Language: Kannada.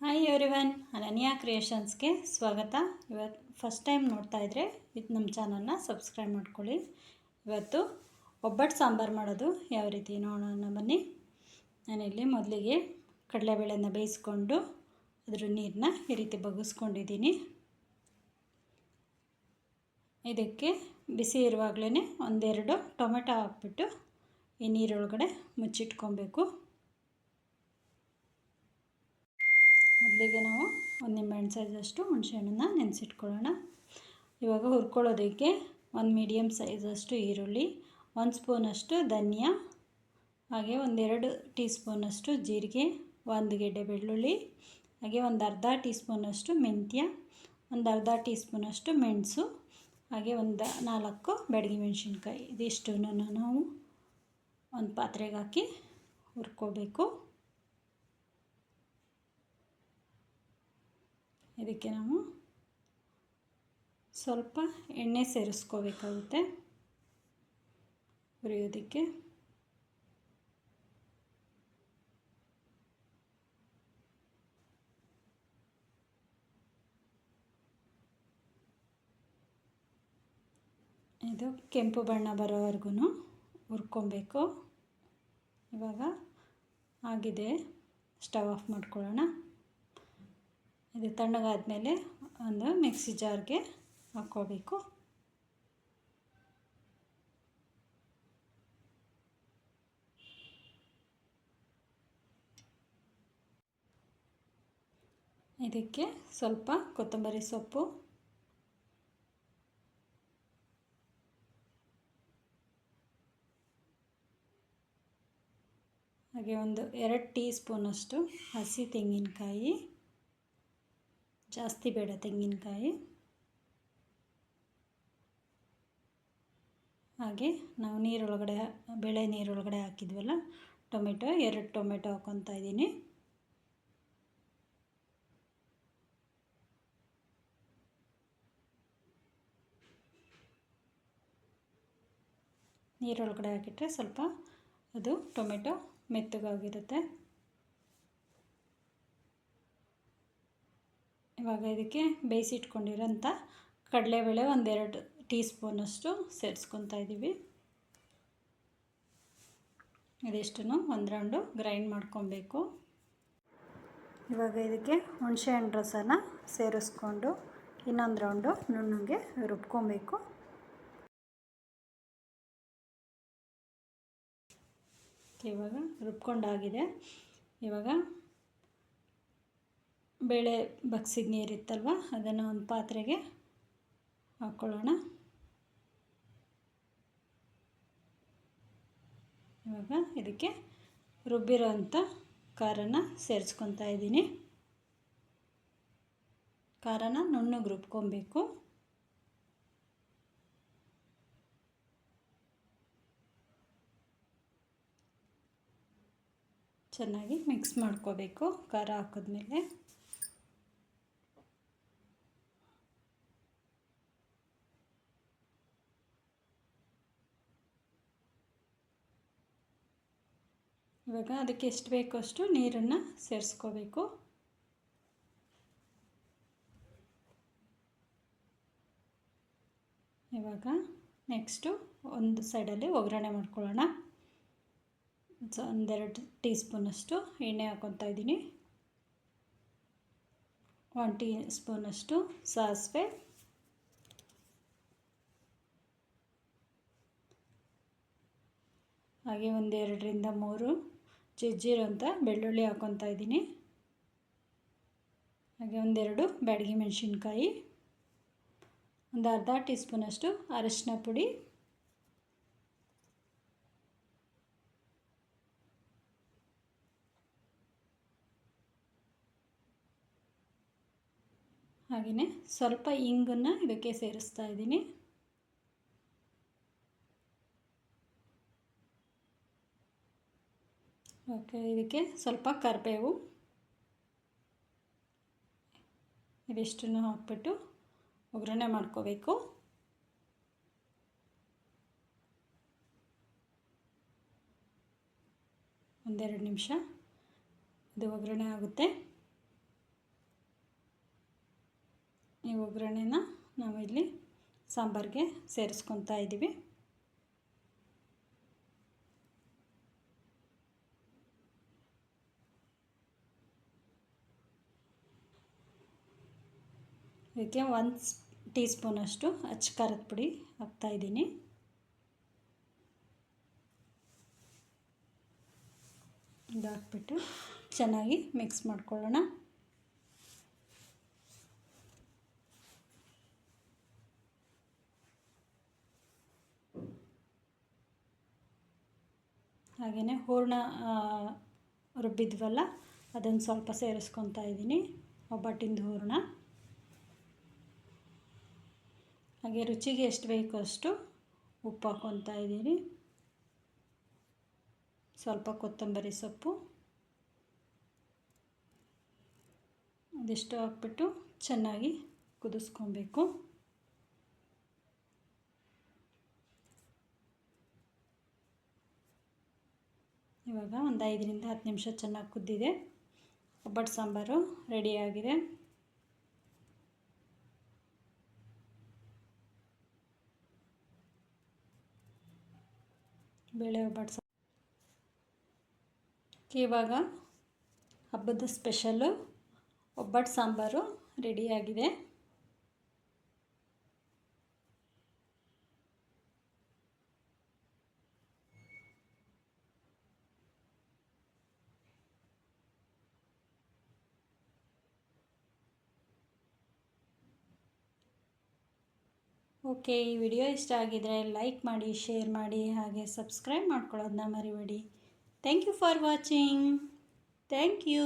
ಹಾಯ್ ಎವ್ರಿವನ್ ಅನನ್ಯಾ ಕ್ರಿಯೇಷನ್ಸ್ಗೆ ಸ್ವಾಗತ. ಇವತ್ತು ಫಸ್ಟ್ ಟೈಮ್ ನೋಡ್ತಾ ಇದ್ದರೆ ಇದು ನಮ್ಮ ಚಾನಲ್ನ ಸಬ್ಸ್ಕ್ರೈಬ್ ಮಾಡ್ಕೊಳ್ಳಿ. ಇವತ್ತು ಒಬ್ಬಟ್ಟು ಸಾಂಬಾರು ಮಾಡೋದು ಯಾವ ರೀತಿ ನೋಡೋಣ ಬನ್ನಿ. ನಾನಿಲ್ಲಿ ಮೊದಲಿಗೆ ಕಡಲೆಬೇಳೆನ ಬೇಯಿಸ್ಕೊಂಡು ಅದ್ರ ನೀರನ್ನ ಈ ರೀತಿ ಬಗ್ಗಿಸ್ಕೊಂಡಿದ್ದೀನಿ. ಇದಕ್ಕೆ ಬಿಸಿ ಇರುವಾಗಲೇ ಒಂದೆರಡು ಟೊಮೆಟೊ ಹಾಕ್ಬಿಟ್ಟು ಈ ನೀರೊಳಗಡೆ ಮುಚ್ಚಿಟ್ಕೊಬೇಕು. ಮೊದಲಿಗೆ ನಾವು ಒಂದು ನಿಂಬೆಹಣ್ಣು ಸೈಜಷ್ಟು ಹುಣಸೆಹಣ್ಣನ್ನ ನೆನೆಸಿಟ್ಕೊಳ್ಳೋಣ. ಇವಾಗ ಹುರ್ಕೊಳ್ಳೋದಕ್ಕೆ ಒಂದು ಮೀಡಿಯಮ್ ಸೈಜಷ್ಟು ಈರುಳ್ಳಿ, ಒಂದು ಸ್ಪೂನಷ್ಟು ಧನಿಯಾ, ಹಾಗೆ ಒಂದೆರಡು ಟೀ ಸ್ಪೂನಷ್ಟು ಜೀರಿಗೆ, ಒಂದು ಗೆಡ್ಡೆ ಬೆಳ್ಳುಳ್ಳಿ, ಹಾಗೆ ಒಂದು ಅರ್ಧ ಟೀ ಸ್ಪೂನಷ್ಟು ಮೆಂತ್ಯ, ಒಂದು ಅರ್ಧ ಟೀ ಸ್ಪೂನಷ್ಟು ಮೆಣಸು, ಹಾಗೆ ಒಂದು ನಾಲ್ಕು ಬೆಡಗಿ ಮೆಣಸಿನ್ಕಾಯಿ. ಇದಿಷ್ಟನ್ನು ನಾವು ಒಂದು ಪಾತ್ರೆಗೆ ಹಾಕಿ ಹುರ್ಕೋಬೇಕು. ಇದಕ್ಕೆ ನಾವು ಸ್ವಲ್ಪ ಎಣ್ಣೆ ಸೇರಿಸ್ಕೋಬೇಕಾಗುತ್ತೆ. ಹುರಿಯೋದಕ್ಕೆ. ಇದು ಕೆಂಪು ಬಣ್ಣ ಬರೋವರೆಗೂ ಹುರ್ಕೊಬೇಕು. ಇವಾಗ ಆಗಿದೆ. ಸ್ಟವ್ ಆಫ್ ಮಾಡ್ಕೊಳ್ಳೋಣ. ಇದು ತಣ್ಣಗಾದಮೇಲೆ ಒಂದು ಮಿಕ್ಸಿ ಜಾರ್ಗೆ ಹಾಕ್ಕೋಬೇಕು. ಇದಕ್ಕೆ ಸ್ವಲ್ಪ ಕೊತ್ತಂಬರಿ ಸೊಪ್ಪು. ಹಾಗೆ ಒಂದು ಎರಡು ಟೀ ಸ್ಪೂನಷ್ಟು ಹಸಿ ತೆಂಗಿನಕಾಯಿ. ಜಾಸ್ತಿ ಬೇಡ ತೆಂಗಿನಕಾಯಿ. ಹಾಗೆ ನಾವು ನೀರೊಳಗಡೆ ಬೆಳೆ ನೀರೊಳಗಡೆ ಹಾಕಿದ್ವಲ್ಲ, ಟೊಮೆಟೊ, ಎರಡು ಟೊಮೆಟೊ ಹಾಕ್ಕೊತಾ ಇದ್ದೀನಿ. ನೀರೊಳಗಡೆ ಹಾಕಿಟ್ರೆ ಸ್ವಲ್ಪ ಅದು ಟೊಮೆಟೊ ಮೆತ್ತಗಾಗಿರುತ್ತೆ. ಇವಾಗ ಇದಕ್ಕೆ ಬೇಯಿಸಿಟ್ಕೊಂಡಿರೋಂಥ ಕಡಲೆಬೇಳೆ ಒಂದೆರಡು ಟೀ ಸ್ಪೂನಷ್ಟು ಸೇರಿಸ್ಕೊತಾ ಇದ್ದೀವಿ. ಇದಿಷ್ಟನ್ನು ಒಂದು ರೌಂಡು ಗ್ರೈಂಡ್ ಮಾಡ್ಕೊಬೇಕು. ಇವಾಗ ಇದಕ್ಕೆ ಹುಣಸೆಹಣ್ಣು ರಸನ ಸೇರಿಸ್ಕೊಂಡು ಇನ್ನೊಂದು ರೌಂಡು ನುಣ್ಣಗೆ ರುಬ್ಕೊಬೇಕು. ಇವಾಗ ರುಬ್ಕೊಂಡಾಗಿದೆ. ಇವಾಗ ಬೇಳೆ ಬಗ್ಸಿದ ನೀರಿತ್ತಲ್ವ ಅದನ್ನು ಒಂದು ಪಾತ್ರೆಗೆ ಹಾಕ್ಕೊಳ್ಳೋಣ ಇವಾಗ ಇದಕ್ಕೆ ರುಬ್ಬಿರೋ ಅಂಥ ಖಾರನ ಸೇರಿಸ್ಕೊತಾ ಇದ್ದೀನಿ. ಖಾರನ ನುಣ್ಣಗೆ ರುಬ್ಕೊಬೇಕು. ಚೆನ್ನಾಗಿ ಮಿಕ್ಸ್ ಮಾಡ್ಕೋಬೇಕು ಖಾರ ಹಾಕಿದ್ಮೇಲೆ. ಇವಾಗ ಅದಕ್ಕೆ ಎಷ್ಟು ಬೇಕೋ ಅಷ್ಟು ನೀರನ್ನು ಸೇರಿಸ್ಕೋಬೇಕು. ಇವಾಗ ನೆಕ್ಸ್ಟು ಒಂದು ಸೈಡಲ್ಲಿ ಒಗ್ಗರಣೆ ಮಾಡ್ಕೊಳ್ಳೋಣ. ಸೊ ಒಂದೆರಡು ಟೀ ಸ್ಪೂನಷ್ಟು ಎಣ್ಣೆ ಹಾಕ್ಕೊತಾ ಇದ್ದೀನಿ. ಒನ್ ಟೀ ಸ್ಪೂನಷ್ಟು ಸಾಸಿವೆ. ಹಾಗೆ ಒಂದೆರಡರಿಂದ ಮೂರು ಅಂತ ಬೆಳ್ಳುಳ್ಳಿ ಹಾಕ್ಕೊತಾ ಇದ್ದೀನಿ. ಹಾಗೆ ಒಂದೆರಡು ಬ್ಯಾಡಗಿ ಮೆಣಸಿನ್ಕಾಯಿ, ಒಂದು ಅರ್ಧ ಟೀ ಸ್ಪೂನಷ್ಟು ಅರಶಿನ ಪುಡಿ ಹಾಗೆಯೇ ಸ್ವಲ್ಪ ಇಂಗನ್ನು ಇದಕ್ಕೆ ಸೇರಿಸ್ತಾ ಇದ್ದೀನಿ. ಓಕೆ, ಇದಕ್ಕೆ ಸ್ವಲ್ಪ ಕರಿಬೇವು. ಇದಿಷ್ಟನ್ನು ಹಾಕ್ಬಿಟ್ಟು ಒಗ್ಗರಣೆ ಮಾಡ್ಕೋಬೇಕು. ಒಂದೆರಡು ನಿಮಿಷ ಇದು ಒಗ್ಗರಣೆ ಆಗುತ್ತೆ. ಈ ಒಗ್ಗರಣೆನ ನಾವು ಇಲ್ಲಿ ಸಾಂಬಾರಿಗೆ ಸೇರಿಸ್ಕೊತಾ ಇದ್ದೀವಿ. ಇದಕ್ಕೆ ಒಂದು ಟೀ ಸ್ಪೂನಷ್ಟು ಅಚ್ಚ ಖಾರದ ಪುಡಿ ಹಾಕ್ತಾಯಿದ್ದೀನಿ ಇದು ಹಾಕ್ಬಿಟ್ಟು ಚೆನ್ನಾಗಿ ಮಿಕ್ಸ್ ಮಾಡ್ಕೊಳ್ಳೋಣ. ಹಾಗೆಯೇ ಹೂರ್ಣ ರುಬ್ಬಿದ್ವಲ್ಲ, ಅದನ್ನು ಸ್ವಲ್ಪ ಸೇರಿಸ್ಕೊತಾ ಇದ್ದೀನಿ, ಒಬ್ಬಟ್ಟಿಂದು ಹೂರಣ. ಹಾಗೆ ರುಚಿಗೆ ಎಷ್ಟು ಬೇಕೋ ಅಷ್ಟು ಉಪ್ಪು ಹಾಕ್ಕೊತಾ ಇದ್ದೀನಿ. ಸ್ವಲ್ಪ ಕೊತ್ತಂಬರಿ ಸೊಪ್ಪು. ಅದಿಷ್ಟು ಹಾಕ್ಬಿಟ್ಟು ಚೆನ್ನಾಗಿ ಕುದಿಸ್ಕೊಬೇಕು. ಇವಾಗ ಒಂದು ಐದರಿಂದ ಹತ್ತು ನಿಮಿಷ ಚೆನ್ನಾಗಿ ಕುದ್ದಿದೆ. ಒಬ್ಬಟ್ಟು ಸಾಂಬಾರು ರೆಡಿಯಾಗಿದೆ ಬೇಳೆ ಒಬ್ಬಟ್ಟು ಇವಾಗ ಹಬ್ಬದ ಸ್ಪೆಷಲ್ಲು ಒಬ್ಬಟ್ಟು ಸಾಂಬಾರು ರೆಡಿಯಾಗಿದೆ ಓಕೆ, ಈ ವಿಡಿಯೋ ಇಷ್ಟ ಆಗಿದರೆ ಲೈಕ್ ಮಾಡಿ, ಶೇರ್ ಮಾಡಿ, ಹಾಗೆ ಸಬ್ಸ್ಕ್ರೈಬ್ ಮಾಡ್ಕೊಳ್ಳೋದನ್ನ ಮರಿಬೇಡಿ. Thank you for watching. Thank you.